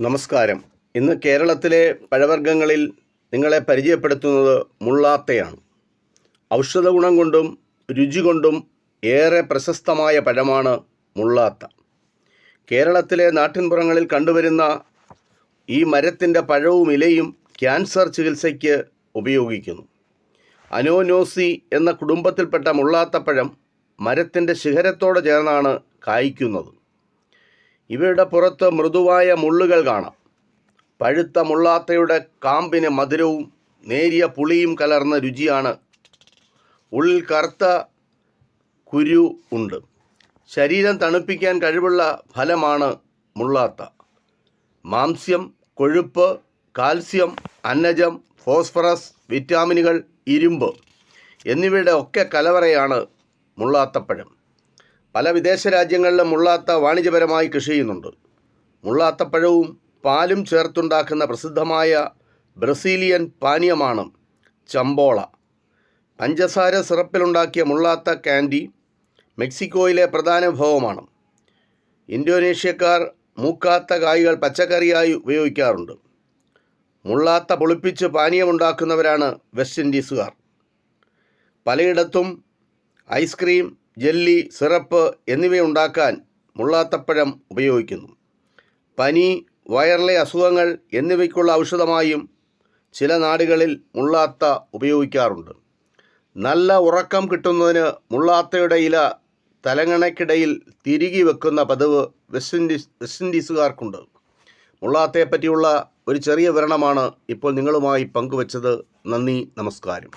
നമസ്കാരം. ഇന്ന് കേരളത്തിലെ പഴവർഗങ്ങളിൽ നിങ്ങളെ പരിചയപ്പെടുത്തുന്നത് മുള്ളാത്തയാണ്. ഔഷധ ഗുണം കൊണ്ടും രുചി കൊണ്ടും ഏറെ പ്രശസ്തമായ പഴമാണ് മുള്ളാത്ത. കേരളത്തിലെ നാട്ടിൻപുറങ്ങളിൽ കണ്ടുവരുന്ന ഈ മരത്തിന്റെ പഴവും ഇലയും ക്യാൻസർ ചികിത്സയ്ക്ക് ഉപയോഗിക്കുന്നു. അനോനോസി എന്ന കുടുംബത്തിൽപ്പെട്ട മുള്ളാത്തപ്പഴം മരത്തിന്റെ ശിഖരത്തോട് ചേർന്നാണ് കായ്ക്കുന്നത്. ഇവയുടെ പുറത്ത് മൃദുവായ മുള്ളുകൾ കാണാം. പഴുത്ത മുള്ളാത്തയുടെ കാമ്പിന് മധുരവും നേരിയ പുളിയും കലർന്ന രുചിയാണ്. ഉള്ളിൽ കറുത്ത കുരു ഉണ്ട്. ശരീരം തണുപ്പിക്കാൻ കഴിവുള്ള ഫലമാണ് മുള്ളാത്ത. മാംസ്യം കൊഴുപ്പ് കാൽസ്യം അന്നജം ഫോസ്ഫറസ് വിറ്റാമിനുകൾ ഇരുമ്പ് എന്നിവയുടെ ഒക്കെ കലവറയാണ് മുള്ളാത്തപ്പഴം. പല വിദേശ രാജ്യങ്ങളിലും മുള്ളാത്ത വാണിജ്യപരമായി കൃഷി ചെയ്യുന്നുണ്ട്. മുള്ളാത്തപ്പഴവും പാലും ചേർത്തുണ്ടാക്കുന്ന പ്രസിദ്ധമായ ബ്രസീലിയൻ പാനീയമാണ് ചമ്പോള. പഞ്ചസാര സിറപ്പിലുണ്ടാക്കിയ മുള്ളാത്ത കാൻഡി മെക്സിക്കോയിലെ പ്രധാന വിഭവമാണ്. ഇന്തോനേഷ്യക്കാർ മൂക്കാത്ത കായ്കൾ പച്ചക്കറിയായി ഉപയോഗിക്കാറുണ്ട്. മുള്ളാത്ത പൊളിപ്പിച്ച് പാനീയമുണ്ടാക്കുന്നവരാണ് വെസ്റ്റ് ഇൻഡീസുകാർ. പലയിടത്തും ഐസ്ക്രീം ജെല്ലി സിറപ്പ് എന്നിവയുണ്ടാക്കാൻ മുള്ളാത്തപ്പഴം ഉപയോഗിക്കുന്നു. പനി വയറിലെ അസുഖങ്ങൾ എന്നിവയ്ക്കുള്ള ഔഷധമായും ചില നാടുകളിൽ മുള്ളാത്ത ഉപയോഗിക്കാറുണ്ട്. നല്ല ഉറക്കം കിട്ടുന്നതിന് മുള്ളാത്തയുടെ ഇല തലങ്ങണയ്ക്കിടയിൽ തിരികി വെക്കുന്ന പതിവ് വെസ്റ്റ് ഇൻഡീസ് വെസ്റ്റ് ഇൻഡീസുകാർക്കുണ്ട്. മുള്ളാത്തയെ പറ്റിയുള്ള ഒരു ചെറിയ വിവരണമാണ് ഇപ്പോൾ നിങ്ങളുമായി പങ്കുവച്ചത്. നന്ദി നമസ്കാരം.